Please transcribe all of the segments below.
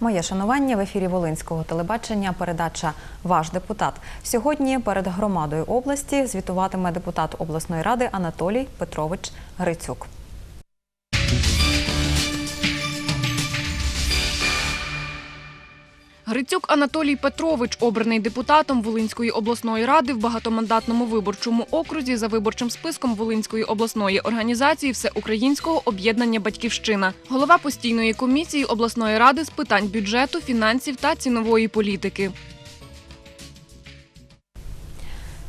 Моє шанування в ефірі Волинського телебачення. Передача Ваш депутат. Сьогодні перед громадою області звітуватиме депутат обласної ради Анатолій Петрович Грицюк. Грицюк Анатолій Петрович, обраний депутатом Волинської обласної ради в багатомандатному виборчому окрузі за виборчим списком Волинської обласної організації Всеукраїнського об'єднання Батьківщина, голова постійної комісії обласної ради з питань бюджету, фінансів та цінової політики.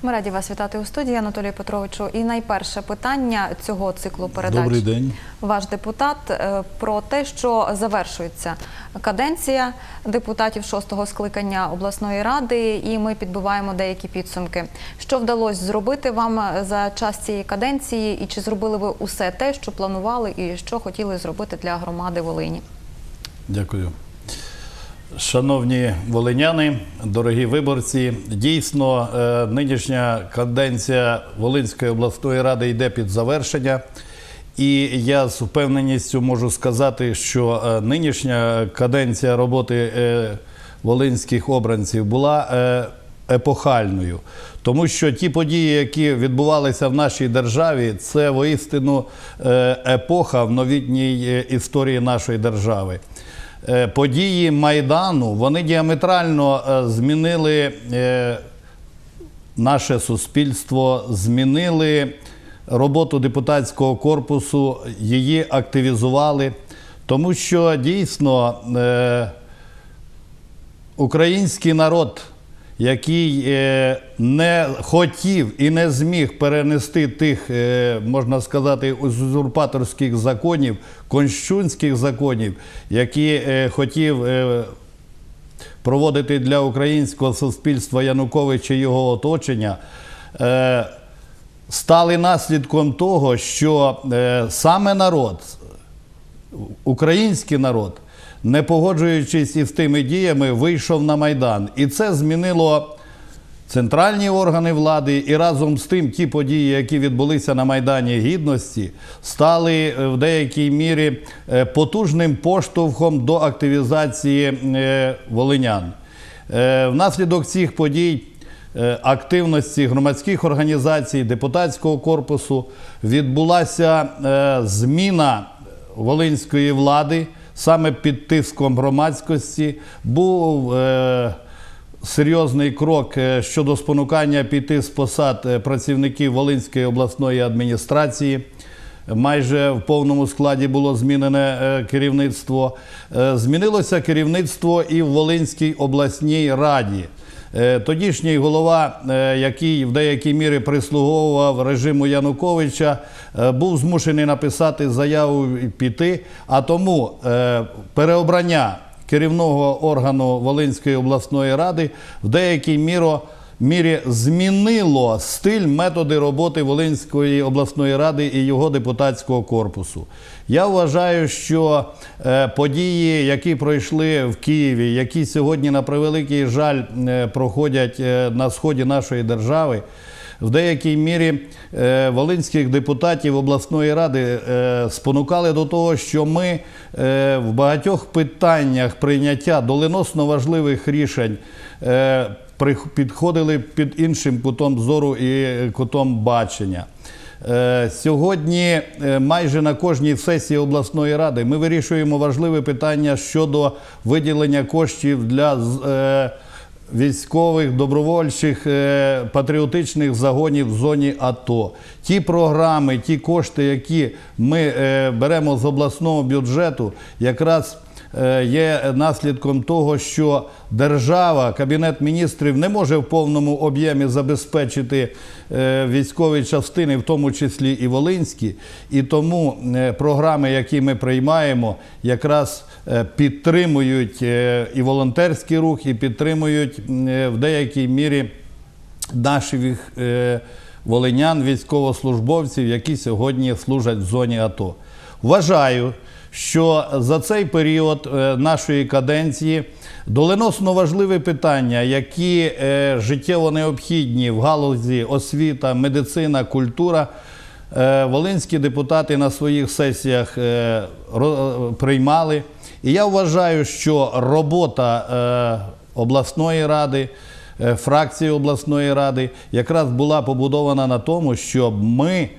Ми раді вас вітати у студії, Анатолію Петровичу. І найперше питання цього циклу передач. Добрий день. Ваш депутат е, про те, що завершується каденція депутатів шостого скликання обласної ради, і ми підбиваємо деякі підсумки. Що вдалося зробити вам за час цієї каденції, і чи зробили ви усе те, що планували, і що хотіли зробити для громади Волині? Дякую. Шановні волиняни, дорогі виборці, дійсно, е, нинішня каденція Волинської обласної ради йде під завершення. І я з впевненістю можу сказати, що е, нинішня каденція роботи е, волинських обранців була епохальною, тому що ті події, які відбувалися в нашій державі, це воістину епоха в новітній історії нашої держави. Е, Події Майдану вони діаметрально е, змінили е, наше суспільство, змінили роботу депутатського корпусу, її активізували, тому що дійсно український народ, який е, не хотів і не зміг перенести тих, е, можна сказати, узурпаторських законів, конщунських законів, які е, хотів. проводити для українського суспільства Януковича і його оточення, стали наслідком того, що саме народ, український народ, не погоджуючись із тими діями, вийшов на Майдан. І це змінило центральні органи влади, і разом з тим ті події, які відбулися на Майдані Гідності, стали е, в деякій мірі е, потужним поштовхом до активізації е, волинян. Внаслідок цих подій. Активності громадських організацій, депутатського корпусу відбулася зміна волинської влади саме під тиском громадськості. Був е, серйозний крок е, щодо спонукання піти з посад е, працівників Волинської обласної адміністрації. Майже в повному складі було змінене керівництво. Змінилося керівництво і в Волинській обласній раді. Е, Тодішній голова, е, який в деякій мірі прислуговував режиму Януковича, е, був змушений написати заяву піти. А тому переобрання керівного органу Волинської обласної ради в деякій міро, мірі змінило стиль, методи роботи Волинської обласної ради і його депутатського корпусу. Я вважаю, що е, події, які пройшли в Києві, які сьогодні на превеликий жаль е, проходять е, на сході нашої держави, в деякій мірі волинських депутатів обласної ради спонукали до того, що ми в багатьох питаннях прийняття доленосно важливих рішень підходили під іншим кутом зору і кутом бачення. Е, Сьогодні е, майже на кожній сесії обласної ради ми вирішуємо важливе питання щодо виділення коштів для е, військових, добровольчих, патріотичних загонів в зоні АТО. Ті програми, ті кошти, які ми беремо з обласного бюджету, якраз є наслідком того, що держава, кабінет міністрів не може в повному об'ємі забезпечити е, військові частини, в тому числі і волинські. І тому е, програми, які ми приймаємо, якраз е, підтримують е, і волонтерський рух, і підтримують е, в деякій мірі наших е, волинян, військовослужбовців, які сьогодні служать в зоні АТО. Вважаю, що за цей період е, нашої каденції доленосно важливі питання, які е, життєво необхідні в галузі освіта, медицина, культура. е, Волинські депутати на своїх сесіях приймали. І я вважаю, що робота обласної ради, фракції обласної ради якраз була побудована на тому, щоб ми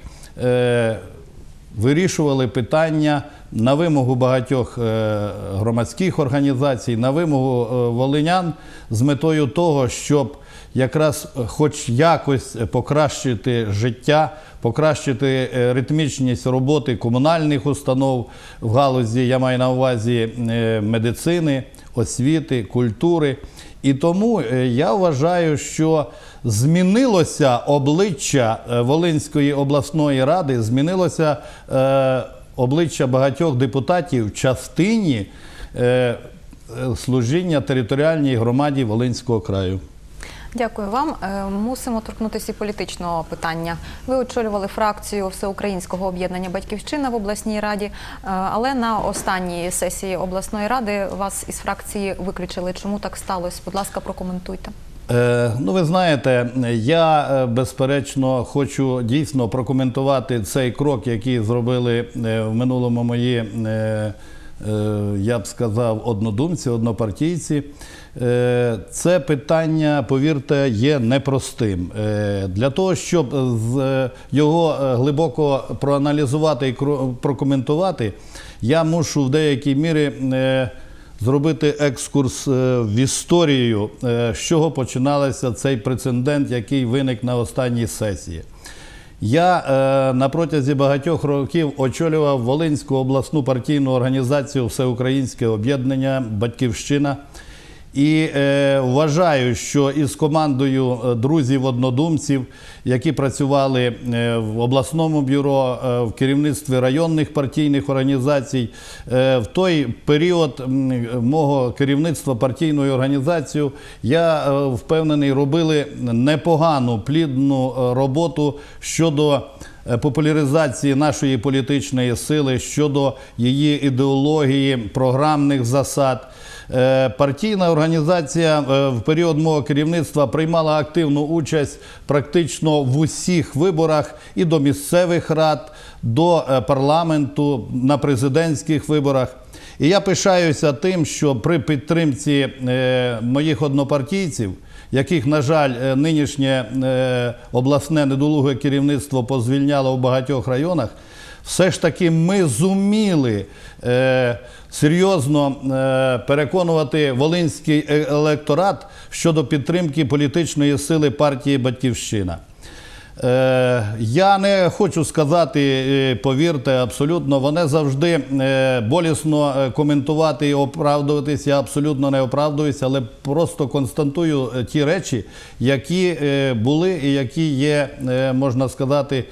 вирішували питання на вимогу багатьох е, громадських організацій, на вимогу е, волинян з метою того, щоб якраз е, хоч якось покращити життя, покращити е, ритмічність роботи комунальних установ в галузі, я маю на увазі е, медицини, освіти, культури. І тому е, я вважаю, що змінилося обличчя е, Волинської обласної ради, змінилося е, обличчя багатьох депутатів в частині е, е, служіння територіальній громаді Волинського краю. Дякую вам. Е, Мусимо торкнутися і політичного питання. Ви очолювали фракцію Всеукраїнського об'єднання Батьківщина в обласній раді, е, але на останній сесії обласної ради вас із фракції виключили. Чому так сталося? Будь ласка, прокоментуйте. Е, Ну, ви знаєте, я безперечно хочу дійсно прокоментувати цей крок, який зробили в минулому мої, я б сказав, однодумці, однопартійці. Е, Це питання, повірте, є непростим. Е, Для того, щоб е, його е, глибоко проаналізувати і прокоментувати, я мушу в деякій мірі. е, зробити екскурс е, в історію, е, з чого починалося цей прецедент, який виник на останній сесії. Я е, на протязі багатьох років очолював Волинську обласну партійну організацію Всеукраїнське об'єднання Батьківщина. І е, вважаю, що із командою е, друзів-однодумців, які працювали е, в обласному бюро, е, в керівництві районних партійних організацій, е, в той період мого керівництва партійною організацією, я е, впевнений, робили непогану плідну роботу щодо популяризації нашої політичної сили, щодо її ідеології, програмних засад. Е, Партійна організація е, в період мого керівництва приймала активну участь практично в усіх виборах і до місцевих рад, до е, парламенту, на президентських виборах. І я пишаюся тим, що при підтримці моїх однопартійців, яких, на жаль, нинішнє обласне недолуге керівництво позвільняло в багатьох районах, все ж таки ми зуміли серйозно е, переконувати волинський електорат щодо підтримки політичної сили партії Батьківщина. Е, я не хочу сказати, е, повірте, абсолютно, вони завжди болісно коментувати і оправдуватися. Я абсолютно не оправдуюся, але просто констатую ті речі, які були і які є, можна сказати,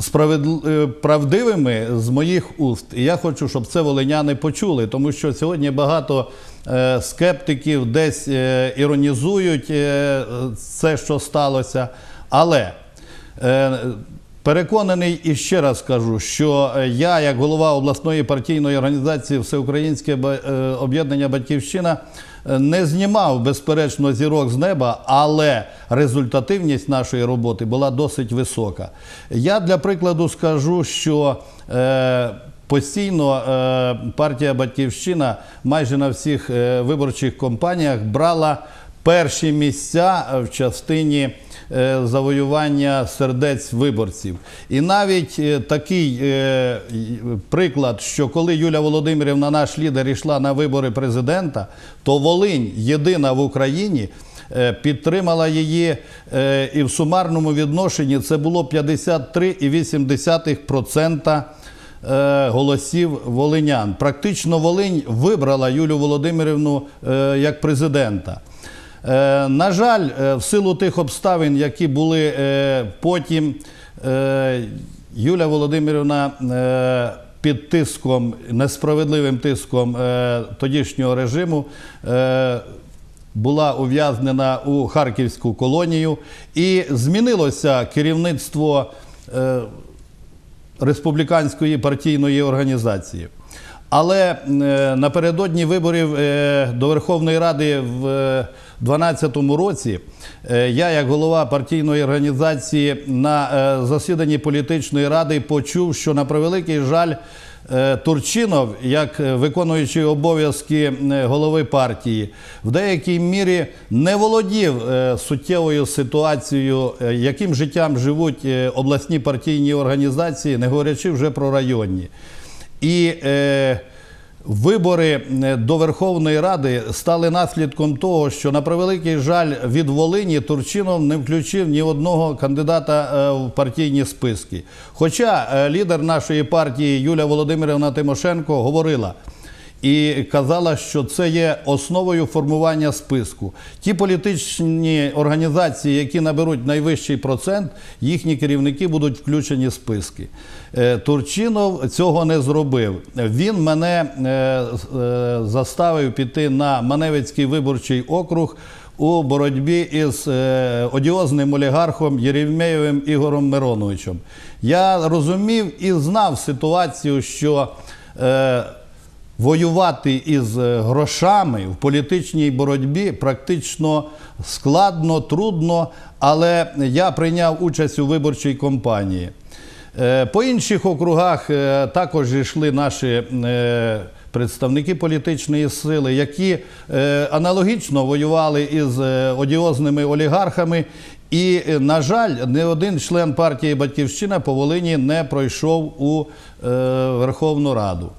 справедл- е, правдивими з моїх уст. І я хочу, щоб це волиняни почули, тому що сьогодні багато е, скептиків десь е, іронізують це, що сталося. Але переконаний і ще раз кажу, що я, як голова обласної партійної організації Всеукраїнське об'єднання Батьківщина, не знімав безперечно зірок з неба, але результативність нашої роботи була досить висока. Я для прикладу скажу, що е, Постійно е, партія Батьківщина майже на всіх е, виборчих компаніях брала перші місця в частині е, завоювання сердець виборців. І навіть е, такий е, приклад, що коли Юля Володимирівна, наш лідер, йшла на вибори президента, то Волинь єдина в Україні. е, Підтримала її е, і в сумарному відношенні це було 53,8% е, голосів волинян. Практично Волинь вибрала Юлю Володимирівну е, як президента. Е, На жаль, е, в силу тих обставин, які були е, потім, е, Юля Володимирівна е, під тиском, несправедливим тиском е, тодішнього режиму. е, була ув'язнена у Харківську колонію і змінилося керівництво е, республіканської партійної організації. Але е, напередодні виборів е, до Верховної Ради в 2012 році е, я, як голова партійної організації, на е, засіданні політичної ради почув, що на превеликий жаль. е, Турчинов, як виконуючий обов'язки голови партії, в деякій мірі не володів суттєвою ситуацією, яким життям живуть обласні партійні організації, не говорячи вже про районні. І вибори е, до Верховної Ради стали наслідком того, що на превеликий жаль від Волині Турчинов не включив ні одного кандидата е, в партійні списки. Хоча е, лідер нашої партії Юлія Володимирівна Тимошенко говорила. І казала, що це є основою формування списку. Ті політичні організації, які наберуть найвищий процент, їхні керівники будуть включені в списки. Е, Турчинов цього не зробив. Він мене е, е, заставив піти на Маневицький виборчий округ у боротьбі із одіозним олігархом Єревмєєвим Ігорем Мироновичем. Я розумів і знав ситуацію, що Воювати із е, грошами в політичній боротьбі практично складно, трудно, але я прийняв участь у виборчій кампанії. Е, По інших округах е, також йшли наші представники політичної сили, які аналогічно воювали із одіозними олігархами. І, на жаль, не один член партії Батьківщина по Волині не пройшов у Верховну Раду.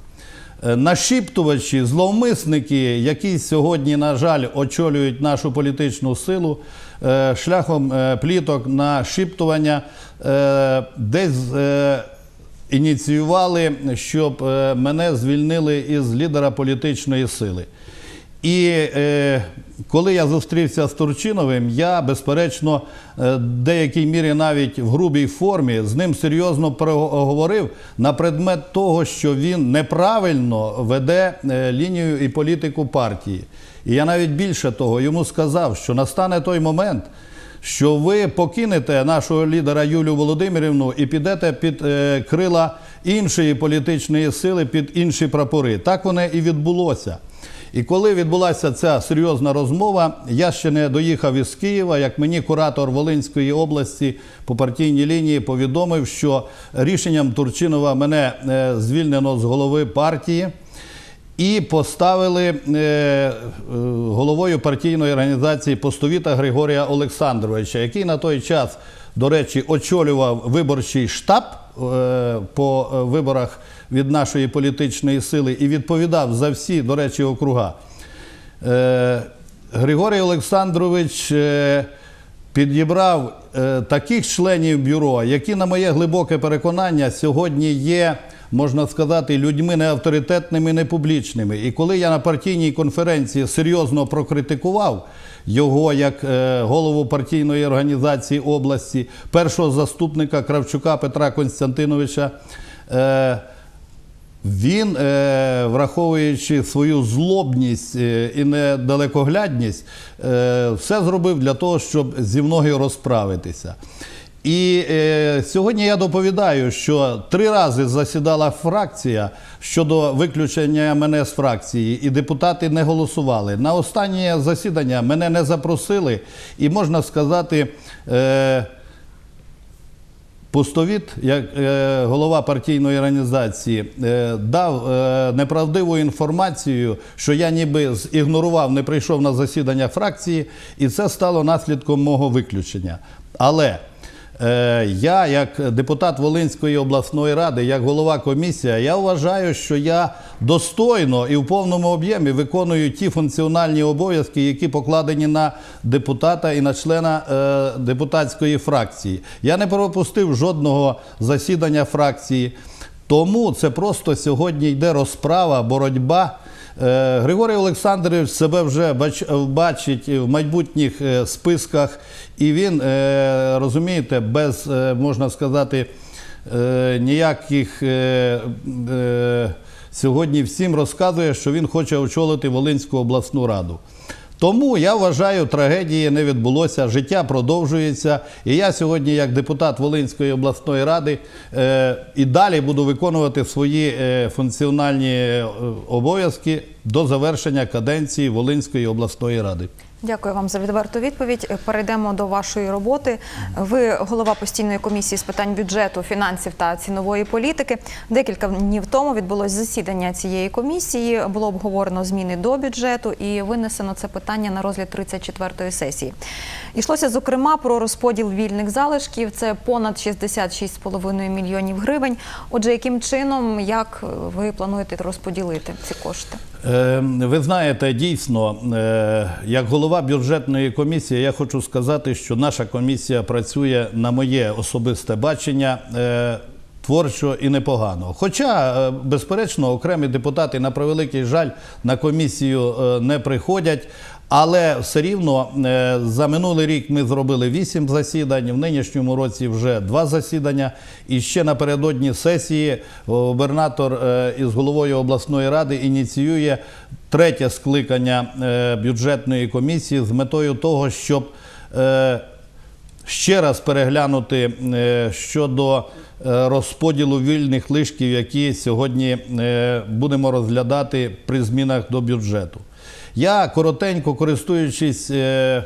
Е, Нашіптувачі, зловмисники, які сьогодні, на жаль, очолюють нашу політичну силу, е, шляхом е, пліток нашіптування шіптування, десь ініціювали, щоб мене звільнили із лідера політичної сили. І е, коли я зустрівся з Турчиновим, я, безперечно, е, в деякій мірі навіть в грубій формі з ним серйозно проговорив на предмет того, що він неправильно веде е, лінію і політику партії. І я навіть більше того йому сказав, що настане той момент, що ви покинете нашого лідера Юлію Володимирівну і підете під е, крила іншої політичної сили, під інші прапори. Так воно і відбулося. І коли відбулася ця серйозна розмова, я ще не доїхав із Києва, як мені куратор Волинської області по партійній лінії повідомив, що рішенням Турчинова мене е, звільнено з голови партії. І поставили е, е, головою партійної організації постовіта Григорія Олександровича, який на той час, до речі, очолював виборчий штаб по виборах від нашої політичної сили і відповідав за всі, до речі, округа. Е, Григорій Олександрович е, підібрав е, таких членів бюро, які, на моє глибоке переконання, сьогодні є, можна сказати, людьми не авторитетними, не. І коли я на партійній конференції серйозно прокритикував його як голову партійної організації області, першого заступника Кравчука Петра Константиновича. Він, е, враховуючи свою злобність е, і недалекоглядність, е, все зробив для того, щоб зі мною розправитися. І е, сьогодні я доповідаю, що три рази засідала фракція щодо виключення мене з фракції, і депутати не голосували. На останнє засідання мене не запросили, і можна сказати. Е, Пустовіт, як е, голова партійної організації, е, дав е, неправдиву інформацію, що я ніби зігнорував, не прийшов на засідання фракції, і це стало наслідком мого виключення. Але я, як депутат Волинської обласної ради, як голова комісії, я вважаю, що я достойно і в повному об'ємі виконую ті функціональні обов'язки, які покладені на депутата і на члена е, депутатської фракції. Я не пропустив жодного засідання фракції. Тому це просто сьогодні йде розправа, боротьба. Е, Григорій Олександрович себе вже бач- бачить в майбутніх е, списках, і він, е, розумієте, без, можна сказати, ніяких сьогодні всім розказує, що він хоче очолити Волинську обласну раду. Тому я вважаю, трагедії не відбулося, життя продовжується. І я сьогодні, як депутат Волинської обласної ради, е, і далі буду виконувати свої е, функціональні е, обов'язки до завершення каденції Волинської обласної ради. Дякую вам за відверту відповідь. Перейдемо до вашої роботи. Ви голова постійної комісії з питань бюджету, фінансів та цінової політики. Декілька днів тому відбулось засідання цієї комісії. Було обговорено зміни до бюджету і винесено це питання на розгляд 34-ї сесії. Йшлося зокрема про розподіл вільних залишків. Це понад 66,5 мільйонів гривень. Отже, яким чином як ви плануєте розподілити ці кошти? Е, Ви знаєте, дійсно, е, як голова бюджетної комісії, я хочу сказати, що наша комісія працює на моє особисте бачення. е, Творчо і непогано. Хоча, е, безперечно, окремі депутати, на превеликий жаль, на комісію не приходять. Але все рівно е, за минулий рік ми зробили вісім засідань, в нинішньому році вже два засідання. І ще напередодні сесії губернатор е, із головою обласної ради ініціює третє скликання е, бюджетної комісії з метою того, щоб ще раз переглянути щодо розподілу вільних лишків, які сьогодні будемо розглядати при змінах до бюджету. Я коротенько користуючись е,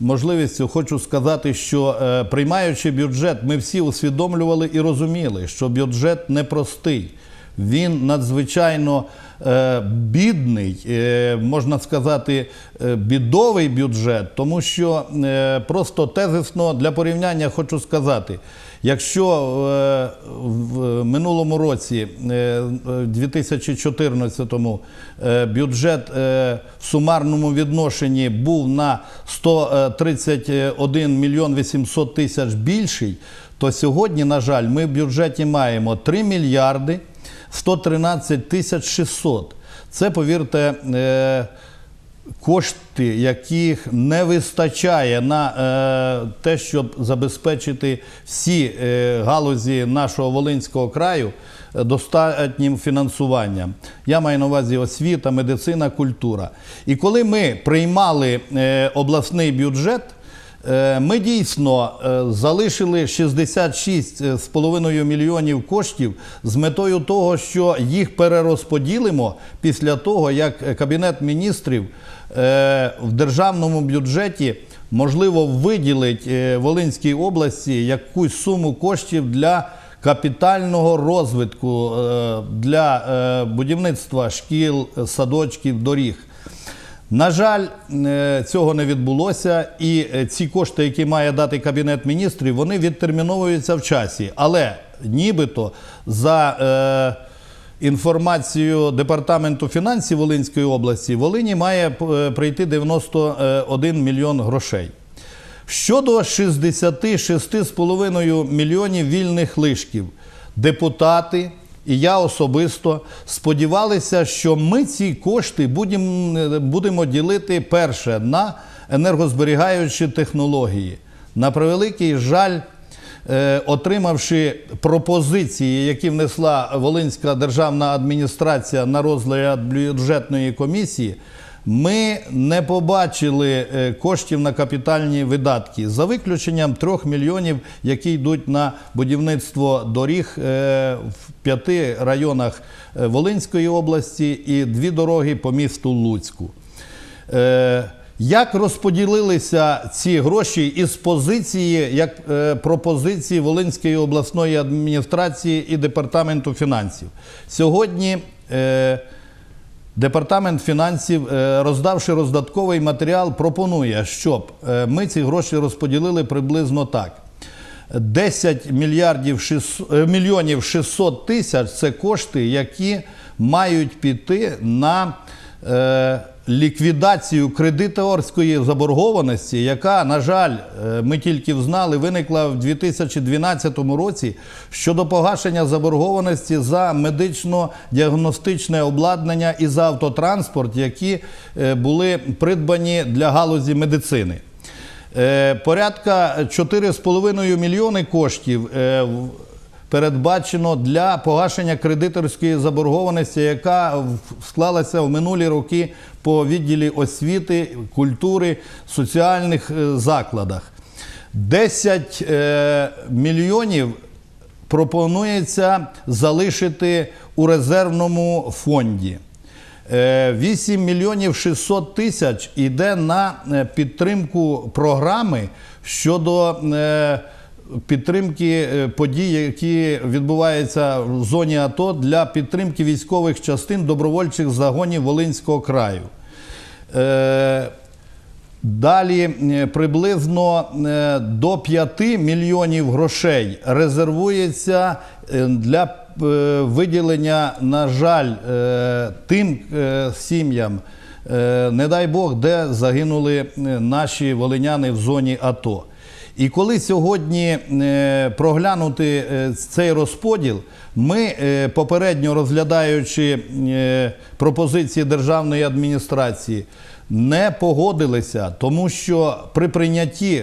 можливістю, хочу сказати, що е, приймаючи бюджет, ми всі усвідомлювали і розуміли, що бюджет непростий. Він надзвичайно е, бідний, е, можна сказати, е, бідовий бюджет, тому що е, просто тезисно для порівняння хочу сказати. Якщо е, в минулому році, е, в 2014-му, е, бюджет е, в сумарному відношенні був на 131 мільйон 800 тисяч більший, то сьогодні, на жаль, ми в бюджеті маємо 3 мільярди 113 тисяч 600. Це, повірте, кошти, яких не вистачає на е, те, щоб забезпечити всі е, галузі нашого Волинського краю е, достатнім фінансуванням. Я маю на увазі освіта, медицина, культура. І коли ми приймали е, обласний бюджет, Е, Ми дійсно е, залишили 66,5 мільйонів коштів з метою того, що їх перерозподілимо після того, як Кабінет міністрів в державному бюджеті можливо виділить е, Волинській області якусь суму коштів для капітального розвитку, е, для е, будівництва шкіл, садочків, доріг. На жаль, е, цього не відбулося, і е, ці кошти, які має дати Кабінет міністрів, вони відтерміновуються в часі. Але нібито за е, інформацією Департаменту фінансів Волинської області, Волині має е, прийти 91 мільйон грошей. Щодо 66,5 мільйонів вільних лишків, депутати і я особисто сподівалися, що ми ці кошти будемо, будемо ділити перше на енергозберігаючі технології. На превеликий жаль, е, отримавши пропозиції, які внесла Волинська державна адміністрація на розгляд бюджетної комісії, ми не побачили е, коштів на капітальні видатки за виключенням трьох мільйонів, які йдуть на будівництво доріг е, в п'яти районах е, Волинської області і дві дороги по місту Луцьку. Як розподілилися ці гроші із позиції, як е, пропозиції Волинської обласної адміністрації і департаменту фінансів? Сьогодні е, Департамент фінансів, е, роздавши роздатковий матеріал, пропонує, щоб е, ми ці гроші розподілили приблизно так. 10 мільярдів 600, е, мільйонів 600 тисяч це кошти, які мають піти на е, ліквідацію кредиторської заборгованості, яка, на жаль, е, ми тільки взнали, виникла в 2012 році щодо погашення заборгованості за медично-діагностичне обладнання і за автотранспорт, які е, були придбані для галузі медицини. Е, Порядка 4,5 мільйони коштів передбачено для погашення кредиторської заборгованості, яка склалася в минулі роки по відділі освіти, культури, соціальних е, закладах. 10 е, мільйонів пропонується залишити у резервному фонді. Е, 8 мільйонів 600 тисяч йде на е, підтримку програми щодо е, підтримки е, подій, які відбуваються в зоні АТО для підтримки військових частин добровольчих загонів Волинського краю. Е, Далі е, приблизно до 5 мільйонів грошей резервується для виділення, на жаль, тим сім'ям, не дай Бог, де загинули наші волиняни в зоні АТО. І коли сьогодні е, проглянути е, цей розподіл, ми е, попередньо розглядаючи пропозиції державної адміністрації, не погодилися, тому що при прийнятті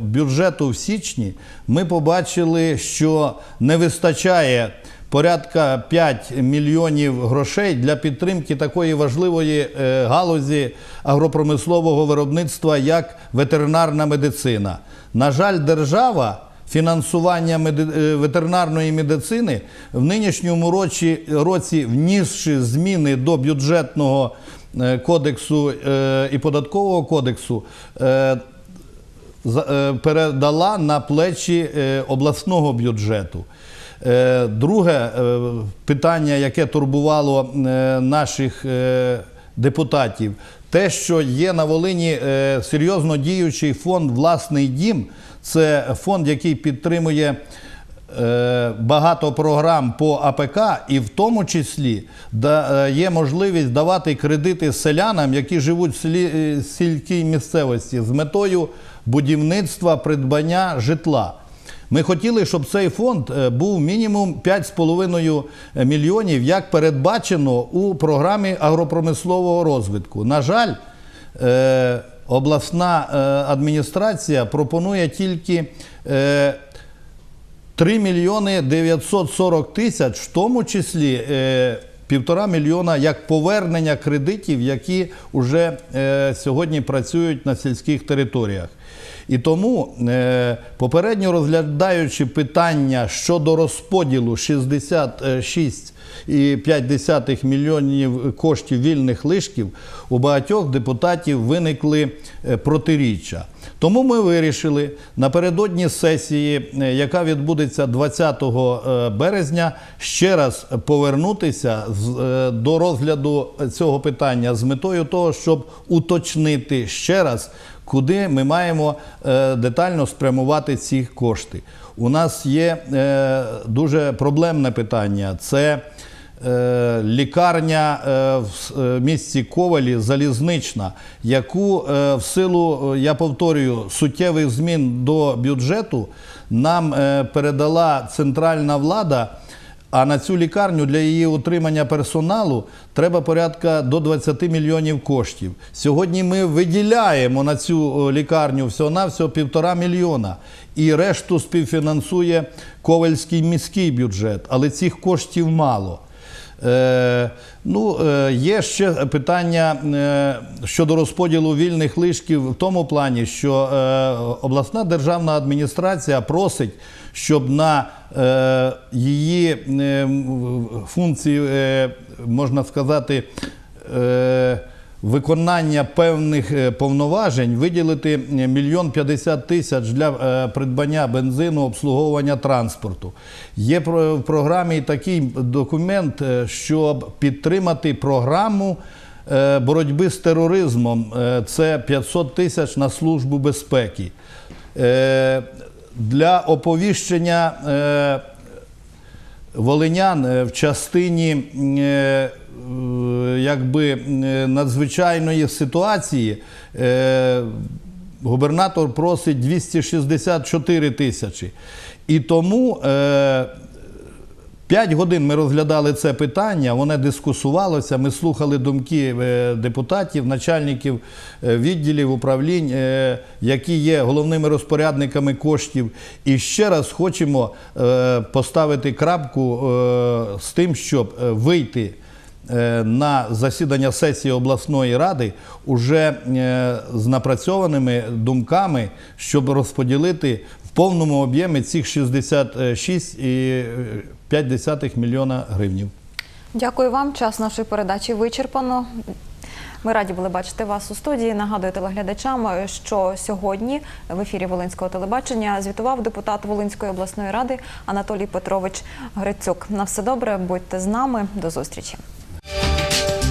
бюджету в січні ми побачили, що не вистачає порядка 5 мільйонів грошей для підтримки такої важливої е, галузі агропромислового виробництва, як ветеринарна медицина. На жаль, держава фінансування е, ветеринарної медицини в нинішньому році, році внісши зміни до бюджетного е, кодексу і податкового кодексу, передала на плечі обласного бюджету. Е, Друге е, питання, яке турбувало е, наших депутатів, те, що є на Волині серйозно діючий фонд Власний дім, це фонд, який підтримує багато програм по АПК, і в тому числі є можливість давати кредити селянам, які живуть в сільській місцевості з метою будівництва, придбання житла. Ми хотіли, щоб цей фонд е, був мінімум 5,5 мільйонів, як передбачено у програмі агропромислового розвитку. На жаль, е, обласна е, адміністрація пропонує тільки е, 3 мільйони 940 тисяч, в тому числі е, півтора мільйона як повернення кредитів, які вже е, сьогодні працюють на сільських територіях. І тому, е, попередньо розглядаючи питання щодо розподілу 66,5 мільйонів коштів вільних лишків, у багатьох депутатів виникли е, протиріччя. Тому ми вирішили напередодні сесії, е, яка відбудеться 20 е, березня, ще раз повернутися до розгляду цього питання з метою того, щоб уточнити ще раз, куди ми маємо е, детально спрямувати ці кошти. У нас є е, дуже проблемне питання. Це е, лікарня в місті Ковалі залізнична, яку в силу, я повторюю, суттєвих змін до бюджету нам передала центральна влада. А на цю лікарню для її утримання персоналу треба порядка до 20 мільйонів коштів. Сьогодні ми виділяємо на цю лікарню всього-навсього півтора мільйона. І решту співфінансує Ковальський міський бюджет, але цих коштів мало. Е, ну, е, є ще питання е, щодо розподілу вільних лишків в тому плані, що обласна державна адміністрація просить, щоб на її функції, можна сказати, виконання певних е, повноважень виділити е, мільйон п'ятдесят тисяч для е, придбання бензину, обслуговування транспорту. Є в програмі такий документ, щоб підтримати програму боротьби з тероризмом. Це 500 тисяч на службу безпеки. Для оповіщення волинян в частині якби е, надзвичайної ситуації е, губернатор просить 264 тисячі. І тому е, П'ять годин ми розглядали це питання, воно дискусувалося. Ми слухали думки е, депутатів, начальників е, відділів управлінь, е, які є головними розпорядниками коштів. І ще раз хочемо е, поставити крапку е, з тим, щоб е, вийти е, на засідання сесії обласної ради уже е, з напрацьованими думками, щоб розподілити в повному об'ємі цих 66,5 мільйона гривнів. Дякую вам. Час нашої передачі вичерпано. Ми раді були бачити вас у студії. Нагадую телеглядачам, що сьогодні в ефірі Волинського телебачення звітував депутат Волинської обласної ради Анатолій Петрович Грицюк. На все добре, будьте з нами. До зустрічі. Música